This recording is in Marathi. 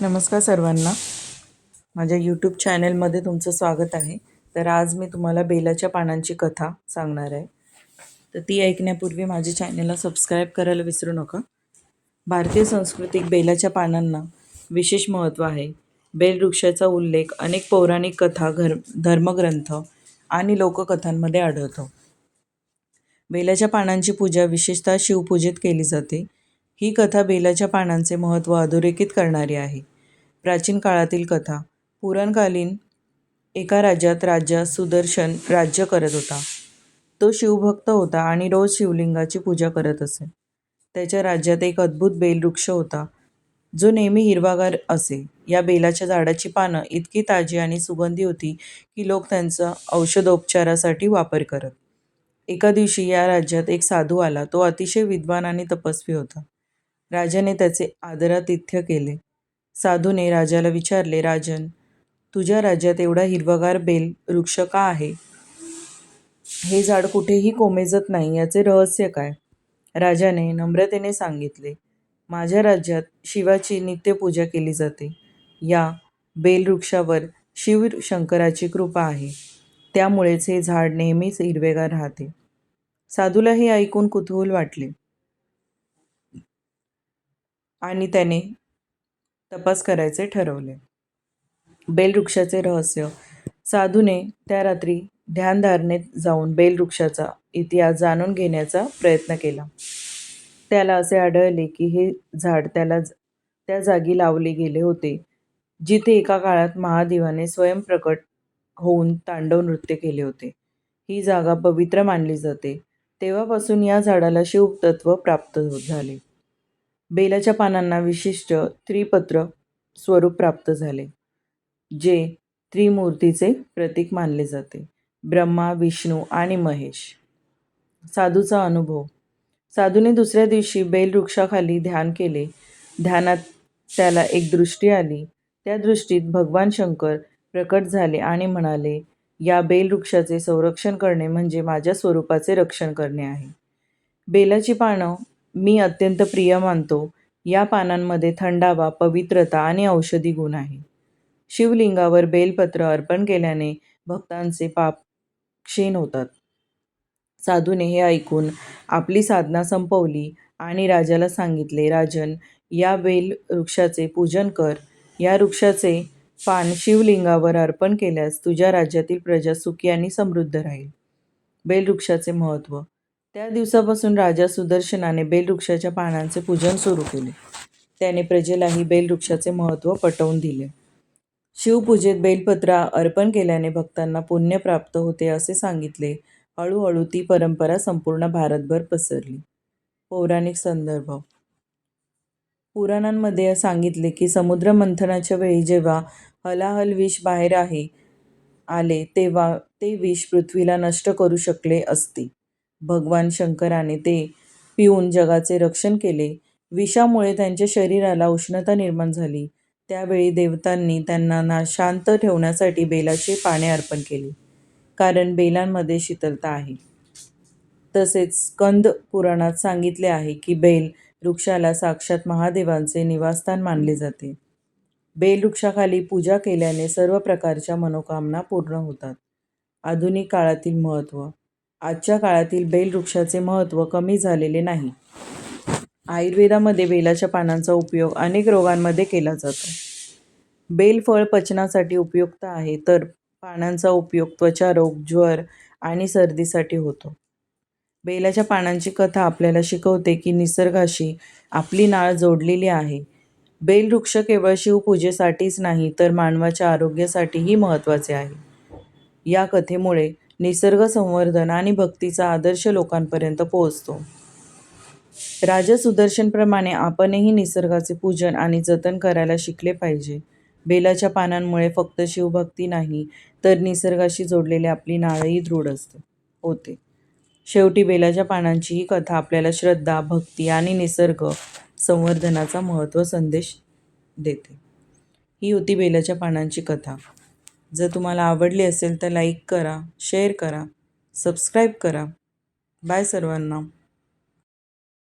नमस्कार सर्वांना. माझ्या यूट्यूब चॅनलमध्ये तुमचं स्वागत आहे. तर आज मी तुम्हाला बेलाच्या पानांची कथा सांगणार आहे. तर ती ऐकण्यापूर्वी माझ्या चॅनलला सबस्क्राईब करायला विसरू नका. भारतीय संस्कृतीत बेलाच्या पानांना विशेष महत्त्व आहे. बेल वृक्षाचा उल्लेख अनेक पौराणिक कथा घर धर्मग्रंथ आणि लोककथांमध्ये आढळतो. बेलाच्या पानांची पूजा विशेषतः शिवपूजेत केली जाते. ही कथा बेलाच्या पानांचे महत्त्व अधोरेखित करणारी आहे. प्राचीन काळातील कथा. पुराणकालीन एका राज्यात राजा सुदर्शन राज्य करत होता. तो शिवभक्त होता आणि रोज शिवलिंगाची पूजा करत असे. त्याच्या राज्यात एक अद्भुत बेलवृक्ष होता जो नेहमी हिरवागार असे. या बेलाच्या झाडाची पानं इतकी ताजी आणि सुगंधी होती की लोक त्यांचा औषधोपचारासाठी वापर करत. एका दिवशी या राज्यात एक साधू आला. तो अतिशय विद्वान आणि तपस्वी होता. राजाने त्याचे आदरातिथ्य केले. साधूने राजाला विचारले राजन तुझ्या राज्यात एवढा हिरवगार बेल वृक्ष का आहे? हे झाड कुठेही कोमेजत नाही याचे रहस्य काय? राजाने नम्रतेने सांगितले माझ्या राज्यात शिवाची नित्यपूजा केली जाते. या बेलवृक्षावर शिवशंकराची कृपा आहे. त्यामुळेच हे झाड नेहमीच हिरवेगार राहते. साधूला हे ऐकून कुतूहल वाटले आणि त्याने तपास करायचे ठरवले. बेलवृक्षाचे रहस्य. साधूने त्या रात्री ध्यानधारणेत जाऊन बेलवृक्षाचा इतिहास जाणून घेण्याचा प्रयत्न केला. त्याला असे आढळले की हे झाड त्याला त्या जागी लावले गेले होते जिथे एका काळात महादेवाने स्वयंप्रकट होऊन तांडव नृत्य केले होते. ही जागा पवित्र मानली जाते. तेव्हापासून या झाडाला शिवतत्व प्राप्त झाले. बेलाच्या पानांना विशिष्ट त्रिपत्र स्वरूप प्राप्त झाले जे त्रिमूर्तीचे प्रतीक मानले जाते. ब्रह्मा विष्णू आणि महेश. साधूचा अनुभव. साधूने दुसऱ्या दिवशी बेलवृक्षाखाली ध्यान केले. ध्यानात त्याला एक दृष्टी आली. त्या दृष्टीत भगवान शंकर प्रकट झाले आणि म्हणाले या बेल वृक्षाचे संरक्षण करणे म्हणजे माझ्या स्वरूपाचे रक्षण करणे आहे. बेलाची पानं मी अत्यंत प्रिय मानतो. या पानांमध्ये थंडावा पवित्रता आणि औषधी गुण आहे शिवलिंगावर बेलपत्र अर्पण केल्याने भक्तांचे पाप क्षीण होतात. साधूने हे ऐकून आपली साधना संपवली आणि राजाला सांगितले राजन या बेल वृक्षाचे पूजन कर. या वृक्षाचे पान शिवलिंगावर अर्पण केल्यास तुझ्या राज्यातील प्रजा सुखी आणि समृद्ध राहील. बेलवृक्षाचे महत्त्व त्या दिवसापासून राजा सुदर्शनाने बेलवृक्षाच्या पानांचे पूजन सुरू केले. त्याने प्रजेलाही बेलवृक्षाचे महत्त्व पटवून दिले. शिवपूजेत बेलपत्रा अर्पण केल्याने भक्तांना पुण्य प्राप्त होते असे सांगितले. हळूहळू ती परंपरा संपूर्ण भारतभर पसरली. पौराणिक संदर्भ. पुराणांमध्ये सांगितले की समुद्र मंथनाच्या वेळी जेव्हा हलाहल विष बाहेर आहे आले तेव्हा ते विष पृथ्वीला नष्ट करू शकले असते. भगवान शंकराने ते पिऊन जगाचे रक्षण केले. विषामुळे त्यांच्या शरीराला उष्णता निर्माण झाली. त्यावेळी देवतांनी त्यांना ना शांत ठेवण्यासाठी बेलाचे पाने अर्पण केले. कारण बेलांमध्ये शीतलता आहे. तसेच स्कंद पुराणात सांगितले आहे की बेल वृक्षाला साक्षात महादेवांचे निवासस्थान मानले जाते. बेल वृक्षाखाली पूजा केल्याने सर्व प्रकारच्या मनोकामना पूर्ण होतात. आधुनिक काळातील महत्त्व आजच्या काळातील बेल वृक्षाचे महत्त्व कमी झालेले नाही. आयुर्वेदामध्ये बेलाच्या पानांचा उपयोग अनेक रोगांमध्ये केला जातो. बेल फळ पचनासाठी उपयुक्त आहे तर पानांचा उपयोग त्वचारोग ज्वर आणि सर्दीसाठी होतो. बेलाच्या पानांची कथा आपल्याला शिकवते की निसर्गाशी आपली नाळ जोडलेली आहे. बेल वृक्ष केवळ शिवपूजेसाठीच नाही तर मानवाच्या आरोग्यासाठीही महत्त्वाचे आहे. या कथेमुळे निसर्ग संवर्धन आणि भक्तीचा आदर्श लोकांपर्यंत पोहोचतो. राजा सुदर्शनप्रमाणे आपणही निसर्गाचे पूजन आणि जतन करायला शिकले पाहिजे. बेलाच्या पानांमुळे फक्त शिवभक्ती नाही तर निसर्गाशी जोडलेली आपली नाळही दृढ असते होते. शेवटी बेलाच्या पानांची ही कथा आपल्याला श्रद्धा भक्ती आणि निसर्ग संवर्धनाचा महत्त्व संदेश देते. ही होती बेलाच्या पानांची कथा. जर तुम्हाला आवडली असेल तर लाईक करा शेअर करा सबस्क्राईब करा. बाय सर्वांना.